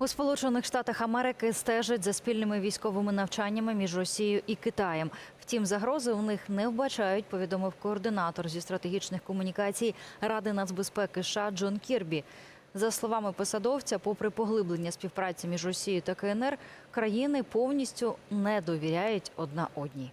У Сполучених Штатах Америки стежать за спільними військовими навчаннями між Росією і Китаєм. Втім, загрози у них не вбачають, повідомив координатор зі стратегічних комунікацій Ради нацбезпеки США Джон Кірбі. За словами посадовця, попри поглиблення співпраці між Росією та КНР, країни повністю не довіряють одна одній.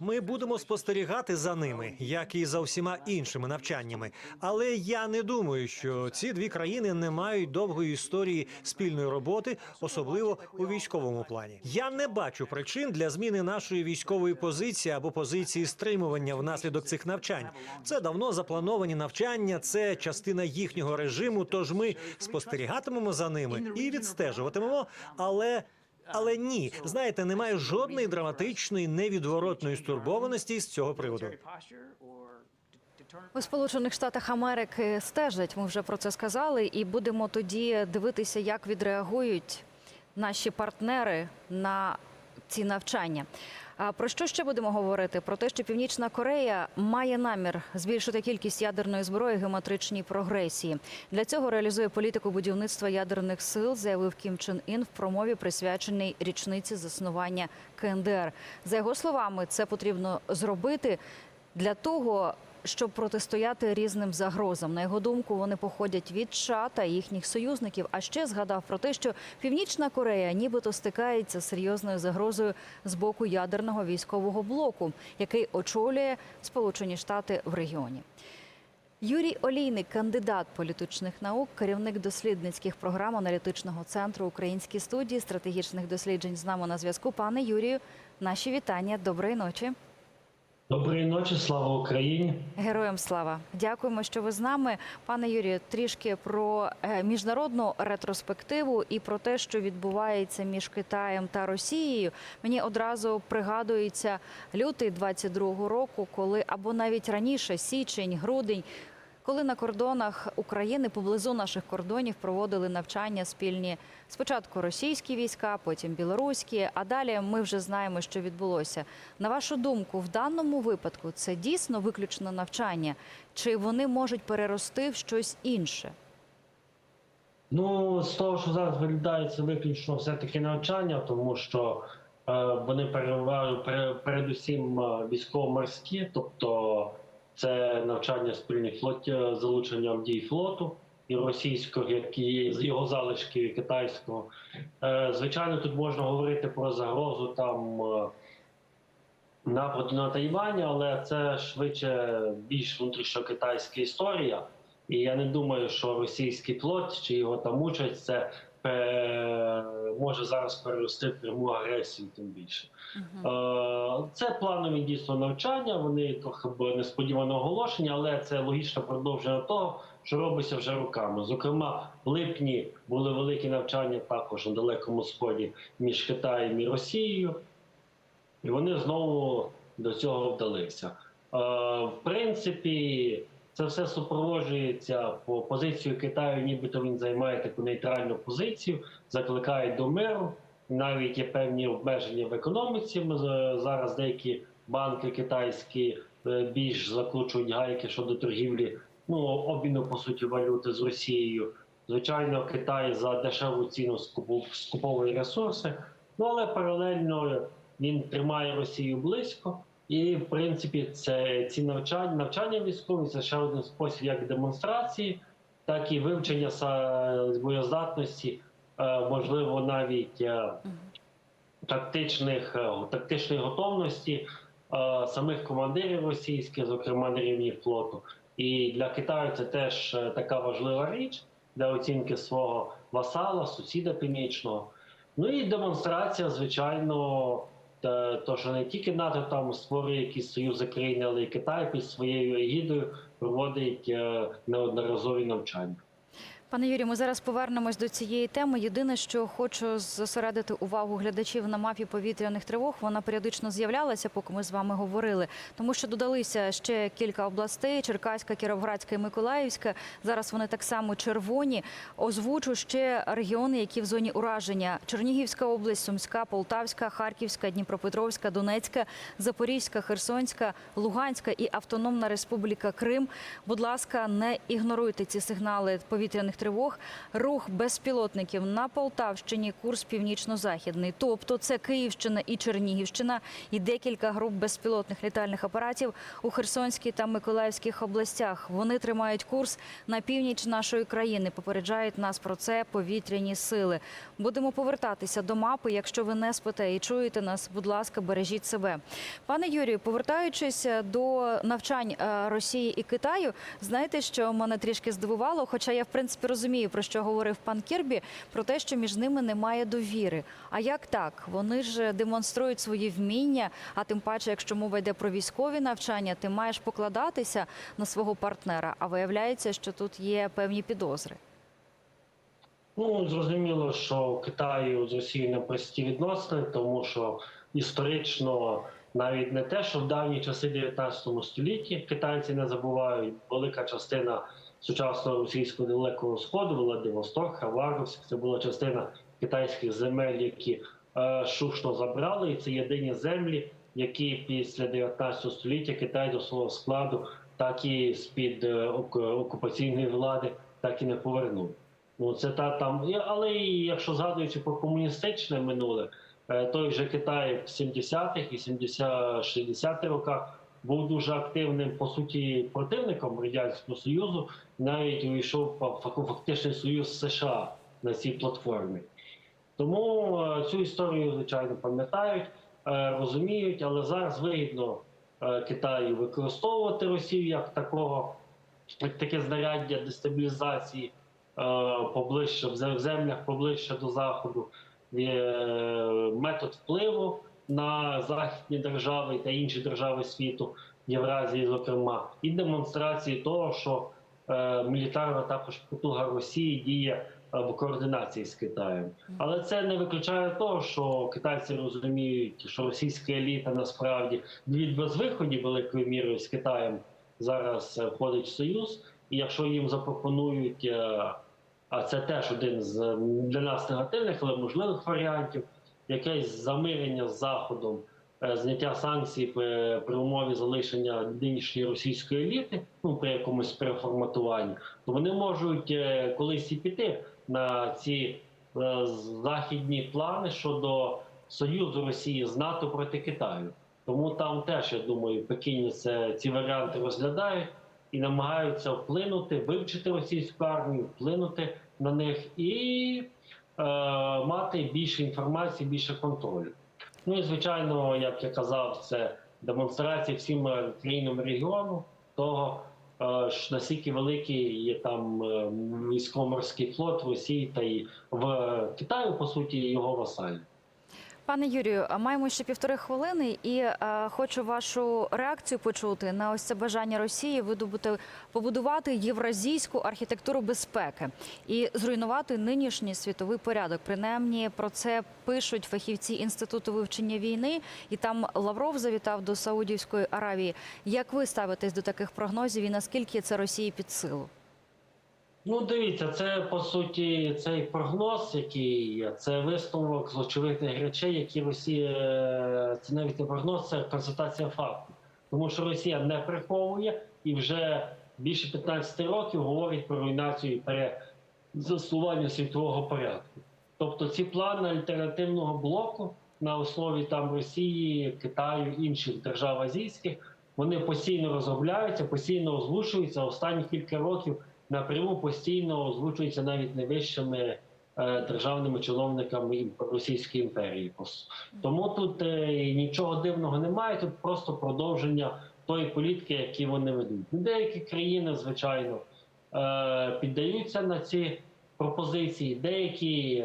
Ми будемо спостерігати за ними, як і за всіма іншими навчаннями. Але я не думаю, що ці дві країни не мають довгої історії спільної роботи, особливо у військовому плані. Я не бачу причин для зміни нашої військової позиції або позиції стримування внаслідок цих навчань. Це давно заплановані навчання, це частина їхнього режиму. Тож ми спостерігатимемо за ними і відстежуватимемо, але. Але ні, знаєте, немає жодної драматичної невідворотної стурбованості з цього приводу. У Сполучених Штатах Америки стежать. Ми вже про це сказали, і будемо тоді дивитися, як відреагують наші партнери на ці навчання. А про що ще будемо говорити? Про те, що Північна Корея має намір збільшити кількість ядерної зброї геометричній прогресії. Для цього реалізує політику будівництва ядерних сил, заявив Кім Чен Ін в промові, присвяченій річниці заснування КНДР. За його словами, це потрібно зробити для того, щоб протистояти різним загрозам. На його думку, вони походять від США та їхніх союзників. А ще згадав про те, що Північна Корея нібито стикається з серйозною загрозою з боку ядерного військового блоку, який очолює Сполучені Штати в регіоні. Юрій Олійник, кандидат політичних наук, керівник дослідницьких програм аналітичного центру Українській студії стратегічних досліджень з нами на зв'язку. Пане Юрію, наші вітання. Доброї ночі. Доброї ночі, слава Україні. Героям слава! Дякуємо, що ви з нами, пане Юрію. Трішки про е, міжнародну ретроспективу і про те, що відбувається між Китаєм та Росією. Мені одразу пригадується лютий 22-го року, коли або навіть раніше, січень, грудень. Коли на кордонах України поблизу наших кордонів проводили навчання спільні спочатку російські війська, потім білоруські. А далі ми вже знаємо, що відбулося. На вашу думку, в даному випадку це дійсно виключно навчання, чи вони можуть перерости в щось інше? Ну, з того, що зараз виглядає, це виключно все-таки навчання, тому що е, вони переважають пере- передусім е, військово-морські, тобто це навчання спільних флотів, з залученням дій флоту і російського, як і з його залишків, китайського. Е, звичайно, тут можна говорити про загрозу там. е, нападу на Тайвань, але це швидше більш внутрішньокитайська історія. І я не думаю, що російський флот чи його там учать, це е, може зараз перерости в пряму агресію, тим більше. Е, Це планові дійсно навчання. Вони трохи були несподіване оголошення, але це логічне продовження того, що робиться вже руками. Зокрема, в липні були великі навчання також на далекому сході між Китаєм і Росією, і вони знову до цього вдалися. Е, В принципі, це все супроводжується по позицію Китаю, нібито він займає таку нейтральну позицію, закликає до миру. Навіть є певні обмеження в економіці. За- зараз деякі банки китайські е, більш закручують гайки щодо торгівлі, ну обміну по суті валюти з Росією. Звичайно, Китай за дешеву ціну скуповує ресурси, ну але паралельно він тримає Росію близько. І в принципі, це ці навчання, навчання військові це ще один спосіб як демонстрації, так і вивчення боєздатності, е, можливо, навіть е, тактичних е, тактичної готовності самих командирів російських, зокрема на рівні флоту. І для Китаю це теж така важлива річ для оцінки свого васала, сусіда північного. Ну і демонстрація, звичайно, то, що не тільки НАТО там створює якісь союзи країни, але й Китай під своєю егідою проводить е, неодноразові навчання. Пане Юрію, ми зараз повернемось до цієї теми. Єдине, що хочу зосередити увагу глядачів на мапі повітряних тривог. Вона періодично з'являлася, поки ми з вами говорили, тому що додалися ще кілька областей: Черкаська, Кіровоградська і Миколаївська. Зараз вони так само червоні. Озвучу ще регіони, які в зоні ураження: Чернігівська область, Сумська, Полтавська, Харківська, Дніпропетровська, Донецька, Запорізька, Херсонська, Луганська і Автономна Республіка Крим. Будь ласка, не ігноруйте ці сигнали повітряних тривог, рух безпілотників на Полтавщині, курс північно-західний. Тобто це Київщина і Чернігівщина, і декілька груп безпілотних літальних апаратів у Херсонській та Миколаївських областях. Вони тримають курс на північ нашої країни. Попереджають нас про це повітряні сили. Будемо повертатися до мапи. Якщо ви не спите і чуєте нас, будь ласка, бережіть себе. Пане Юрію, повертаючись до навчань е, Росії і Китаю, знаєте, що мене трішки здивувало, хоча я в принципі розумію, про що говорив пан Кірбі, про те, що між ними немає довіри. А як так? Вони ж демонструють свої вміння, а тим паче, якщо мова йде про військові навчання, ти маєш покладатися на свого партнера. А виявляється, що тут є певні підозри. Ну, зрозуміло, що Китаю з Росією непрості відносини, тому що історично навіть не те, що в давні часи 19 столітті китайці не забувають, велика частина сучасного російського далекого сходу, Владивосток, Хабаровськ, це була частина китайських земель, які е, шушно забрали, і це єдині землі, які після 19 століття Китай до свого складу, так і з під окупаційної влади, так і не повернув. Ну, це та там, але і якщо згадуючи про комуністичне минуле, е, той же Китай в 70-х і 70-60-х роках був дуже активним по суті противником радянського союзу, навіть увійшов фактичний союз США на цій платформі. Тому е, цю історію, звичайно, пам'ятають, е, розуміють, але зараз вигідно е, Китаю використовувати Росію як такого, як таке знаряддя дестабілізації поближче в землях поближче до заходу. Метод впливу на західні держави та інші держави світу, Євразії, зокрема, і демонстрації того, що е, мілітарна також потуга Росії діє е, в координації з Китаєм. Але це не виключає того, що китайці розуміють, що російська еліта насправді від безвиході великою мірою з Китаєм зараз е, входить в союз, і якщо їм запропонують, а це теж один з для нас негативних, але можливих варіантів, якесь замирення з заходом, е, зняття санкцій при, при умові залишення нинішньої російської еліти, ну при якомусь переформатуванні, то вони можуть е, колись і піти на ці е, західні плани щодо союзу Росії з НАТО проти Китаю. Тому там теж я думаю, Пекіні це ці варіанти розглядають і намагаються вплинути, вивчити російську армію, вплинути на них і е, мати більше інформації, більше контролю. Ну і звичайно, як я казав, це демонстрація всім е, країнам регіону того, що ж наскільки великий є там е, військово-морський флот в Росії та й в Китаю, по суті, його васалі. Пане Юрію, маємо ще півтори хвилини, і е, хочу вашу реакцію почути на ось це бажання Росії видобути побудувати євразійську архітектуру безпеки і зруйнувати нинішній світовий порядок. Принаймні про це пишуть фахівці інституту вивчення війни, і там Лавров завітав до Саудівської Аравії. Як ви ставитесь до таких прогнозів і наскільки це Росії під силу? Ну, дивіться, це по суті цей прогноз, який є, це висновок з очевидних речей, які Росія е, це навіть не прогноз, це констатація факту. Тому що Росія не приховує і вже більше 15 років говорить про руйнацію і перезасування світового порядку. Тобто ці плани альтернативного блоку на основі там Росії, Китаю, інших держав азійських, вони постійно розробляються, постійно озвучуються. Останні кілька років напряму постійно озвучується навіть найвищими е, державними чиновниками Російської імперії. Тому тут е, нічого дивного немає, тут просто продовження тої політики, які вони ведуть. Ну, Деякі країни, звичайно, е, піддаються на ці пропозиції, деякі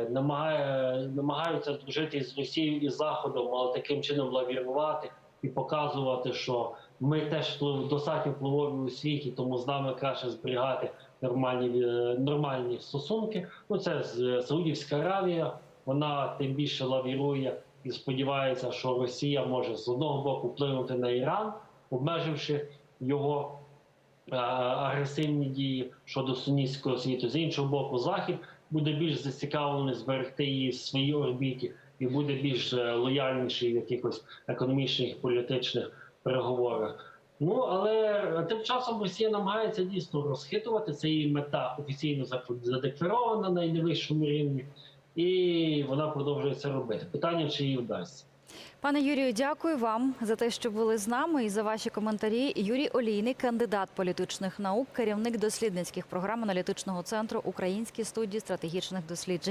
намагаються дружити з Росією і Заходом, але таким чином лавірувати і показувати, що ми теж достатньо впливові у світі, тому з нами краще зберігати нормальні, е, нормальні стосунки. Ну це з- Саудівська Аравія, вона тим більше лавірує і сподівається, що Росія може з одного боку вплинути на Іран, обмеживши його е, агресивні дії щодо сунітського світу. З іншого боку, Захід буде більш зацікавлений зберегти її в своїй орбіті і буде більш е, лояльніший в якихось економічних і політичних переговорах. Ну але тим часом Росія намагається дійсно розхитувати. Це її мета офіційно задекларована на найвищому рівні, і вона продовжує це робити. Питання, чи їй вдасться. Пане Юрію, дякую вам за те, що були з нами і за ваші коментарі. Юрій Олійний, кандидат політичних наук, керівник дослідницьких програм аналітичного центру Українській студії стратегічних досліджень.